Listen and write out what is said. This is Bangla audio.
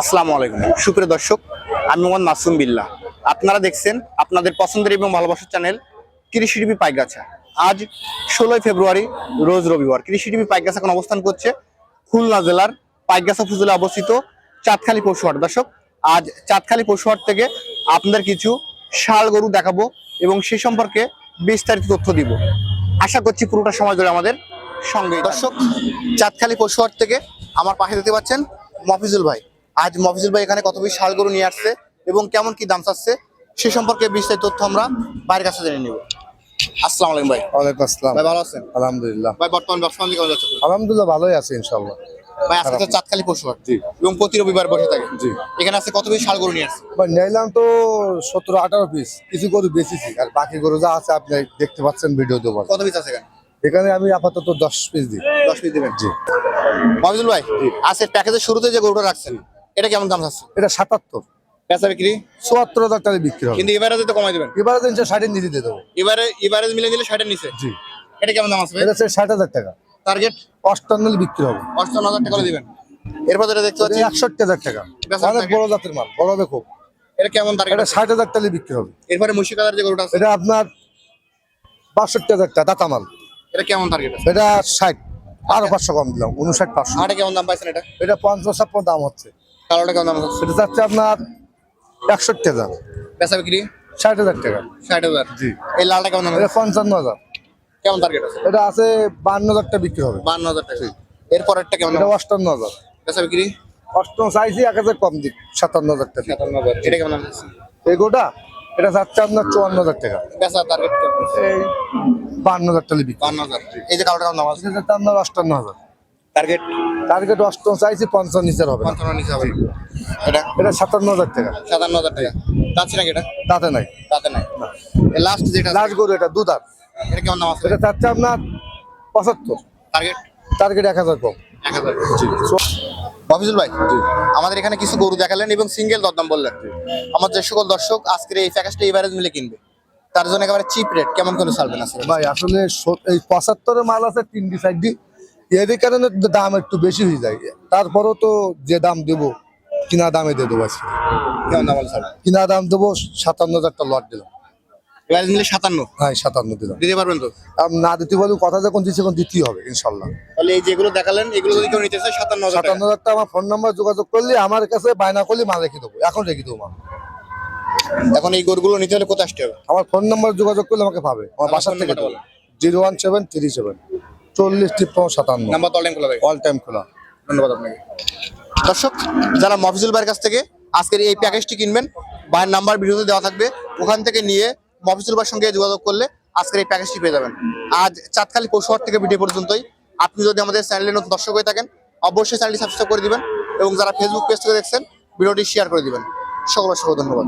আসসালামু আলাইকুম। সুপ্রিয় দর্শক আমি মোহাম্মদ মাসুম বিল্লাহ। আপনারা দেখছেন আপনাদের পছন্দের এবং ভালোবাসার চ্যানেল কৃষি টিভি পাইগাছা। আজ ষোলোই ফেব্রুয়ারি রোজ রবিবার। কৃষি টিভি পাইগাছা এখন অবস্থান করছে খুলনা জেলার পাইগাছা উপজেলা অবস্থিত চাঁদখালি পশুহাট দর্শক আজ চাঁদখালি পশুহাট থেকে আপনাদের কিছু শাল গরু দেখাবো এবং সে সম্পর্কে বিস্তারিত তথ্য দিব। আশা করছি পুরোটা সময় ধরে আমাদের সঙ্গে দর্শক চাঁদখালি পশুহাট থেকে আমার পাশে দেখতে পাচ্ছেন মফিজুল ভাই। আজ মফিজুল ভাই এখানে কত শাল গরু নিয়ে আসছে এবং কেমন কি দাম চাচ্ছে সে সম্পর্কে বিস্তারিত তথ্য আমরা বাইরের কাছে জেনে নিব। আসসালামু আলাইকুম ভাই। ওয়ালাইকুম আসসালাম। ভাই ভালো আছেন? আলহামদুলিল্লাহ। ভাই বর্তমান ব্যবসা কেমন যাচ্ছে? আলহামদুলিল্লাহ ভালোই আছে ভাই আজকে তো চাঁদখালি পশুহাট জি। এবং প্রতি রবিবার বসে থাকে। জি। এখানে আছে কত শাল গরু নিয়ে আসছে? ভাই নিলাম তো সতেরো আঠারো পিস। কিছু গরু আর বাকি গরু যা আছে আপনি দেখতে পাচ্ছেন ভিডিও দেবো। কত পিস আছে এখানে? এখানে আমি আপাতত দশ পিস দিই। দশ পিস দেবেন। জি। ভাই আজকে প্যাকেজের শুরুতে যে গরুটা রাখছেন এটা কেমন দাম চাচ্ছে এটা সাতাত্তর। পেঁচা বিক্রি? চুয়াত্তর হাজার টাকা বিক্রি হবে। কিন্তু এবারে তো কমাই দেবেন। এবারে দিন ষাটের নিচে দিয়ে দেবো। এবারে এবারে মিলে দিলে ষাটের নিচে? জি। এটা কেমন দাম আছে এটা হচ্ছে ষাট হাজার টাকা। টার্গেট অষ্টান্ন বিক্রি হবে। অষ্টান্ন হাজার টাকা করে দিবেন। এরপর এটা দেখতে পাচ্ছি একষট্টি হাজার টাকা। অনেক বড় জাতের মাল। বড় হবে খুব। এটা কেমন টার্গেট এটা ষাট হাজার টাকা বিক্রি হবে। এরপরে মুর্শিদাবাদের যে গরুটা আছে? এটা আপনার বাষট্টি হাজার টাকা দাতা মাল। এটা কেমন টার্গেট আছে? এটা ষাট। আরও পাঁচশো কম দিলাম। উনষাট পাঁচশো। আটা কেমন দাম পাইছেন এটা? এটা পঞ্চাশ ছাপ্পান্ন দাম হচ্ছে। কালোটা কেমন দাম? সেটা যাচ্ছে আপনার একষট্টি হাজার। পেঁচা বিক্রি? ষাট হাজার টাকা। ষাট হাজার? জি। এই লালটা কেমন দাম এটা আছে পঞ্চান্ন হাজার। কেমন টার্গেট আছে? এটা আছে বান্ন হাজার টাকা বিক্রি হবে। বান্ন হাজার টাকা। এরপরেরটা কেমন এটা অষ্টান্ন হাজার। পেঁচা বিক্রি? অষ্টম চাইছি এক হাজার কম দিক সাতান্ন হাজার টাকা। সাতান্ন হাজার। এটা কেমন দাম আছে? এগোটা এটা যাচ্ছে আপনার চুয়ান্ন হাজার টাকা। পেঁচা টার্গেট এই বান্ন হাজার টাকা বিক্রি। বান্ন হাজার। এই যে কালোটা কেমন দাম আছে? এটা আপনার অষ্টান্ন হাজার। টার্গেট টার্গেট অষ্টম চাইছি পঞ্চান্ন নিচের হবে পঞ্চান্ন নিচে হবে এটা? এটা সাতান্ন হাজার টাকা। সাতান্ন হাজার টাকা। যাচ্ছে নাকি এটা? তাতে নাই। তাতে নাই। লাস্ট যেটা আছে, লাস্ট গরু এটা দুধার এটা কেমন দাম আছে? এটা চাচ্ছে আপনার পঁচাত্তর। টার্গেট টার্গেট এক হাজার কম। এক হাজার। মফিজুল ভাই আমাদের এখানে কিছু গরু দেখালেন এবং সিঙ্গেল দরদাম বললেন। আমার যে সকল দর্শক আজকের এই প্যাকেজটা এভারেজ মিলে কিনবে। তার জন্য একেবারে চিপ রেট কেমন করে ছাড়বেন আসলে ভাই আসলে এই পঁচাত্তরের মাল আছে তিনটি সাইডি এর কারণে দাম একটু বেশি হয়ে যায়। তারপরও তো যে দাম দেবো কিনা দামে দিয়ে দেবো আজকে। কিনা দাম দেবো সাতান্ন হাজারটা লট দিলাম। মিলে সাতান্ন? হ্যাঁ সাতান্ন দিলাম। দিতে পারবেন তো? না দিতে পারলে কথা যখন দিচ্ছে এখন দিতেই হবে ইনশাল্লাহ। তাহলে এই যেগুলো দেখালেন এগুলো যদি কেউ নিতে চায় সাতান্ন সাতান্ন হাজারটা আমার ফোন নাম্বার যোগাযোগ করলে আমার কাছে বায়না করলে মাল রেখে দেবো। এখন রেখে দেবো মাল। এখন এই গরুগুলো নিতে হলে কোথায় আসতে হবে? আমার ফোন নাম্বার যোগাযোগ করলে আমাকে পাবে। আমার বাসার থেকে zero one seven three seven. চল্লিশ তিপ্পান্ন সাতান্ন। নাম্বার তো টাইম খোলা থাকে অল টাইম খোলা। ধন্যবাদ আপনাকে। দর্শক যারা মফিজুল ভাইয়ের কাছ থেকে আজকের এই প্যাকেজটি কিনবেন ভাইয়ের নাম্বার ভিডিওতে দেওয়া থাকবে ওখান থেকে নিয়ে মফিজুল ভাইয়ের সঙ্গে যোগাযোগ করলে আজকের এই প্যাকেজটি পেয়ে যাবেন। আজ চাঁদখালি পশুহাট থেকে ভিডিও পর্যন্তই। আপনি যদি আমাদের চ্যানেলে নতুন দর্শক হয়ে থাকেন অবশ্যই চ্যানেলটি সাবস্ক্রাইব করে দিবেন এবং যারা ফেসবুক পেজ থেকে দেখছেন ভিডিওটি শেয়ার করে দিবেন। সকল অসংখ্য ধন্যবাদ।